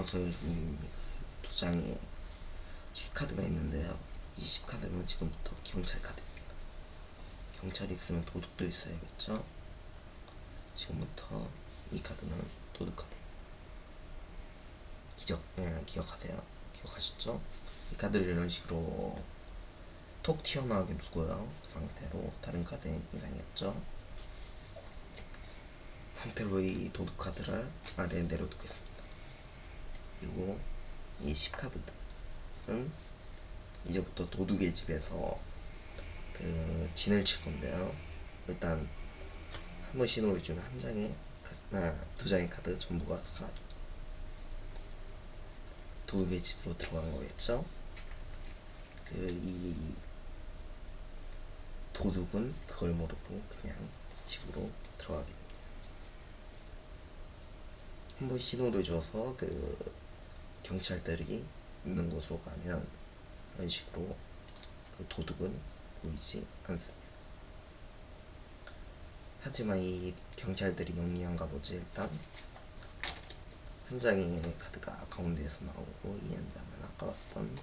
어서 중입니다. 두 장의 10카드가 있는데요. 이 10카드는 지금부터 경찰 카드입니다. 경찰이 있으면 도둑도 있어야겠죠? 지금부터 이 카드는 도둑 카드입니다. 기적, 예, 기억하세요. 기억하셨죠? 이 카드를 이런 식으로 톡 튀어나오게 두고요. 그 상태로 다른 카드의 이상이었죠? 상태로 이 도둑 카드를 아래에 내려두겠습니다. 그리고 이 10카드들은 이제부터 도둑의 집에서 그 진을 칠 건데요. 일단 한 번 신호를 주면 한 장의 카- 아, 두 장의 카드 전부가 사라집니다. 도둑의 집으로 들어간 거겠죠? 그 이 도둑은 그걸 모르고 그냥 집으로 들어가게 됩니다. 한 번 신호를 줘서 그 경찰들이 있는 곳으로 가면 이런 식으로 그 도둑은 보이지 않습니다. 하지만 이 경찰들이 영리한가 보지 일단 한 장의 카드가 가운데에서 나오고 이 한 장은 아까 봤던.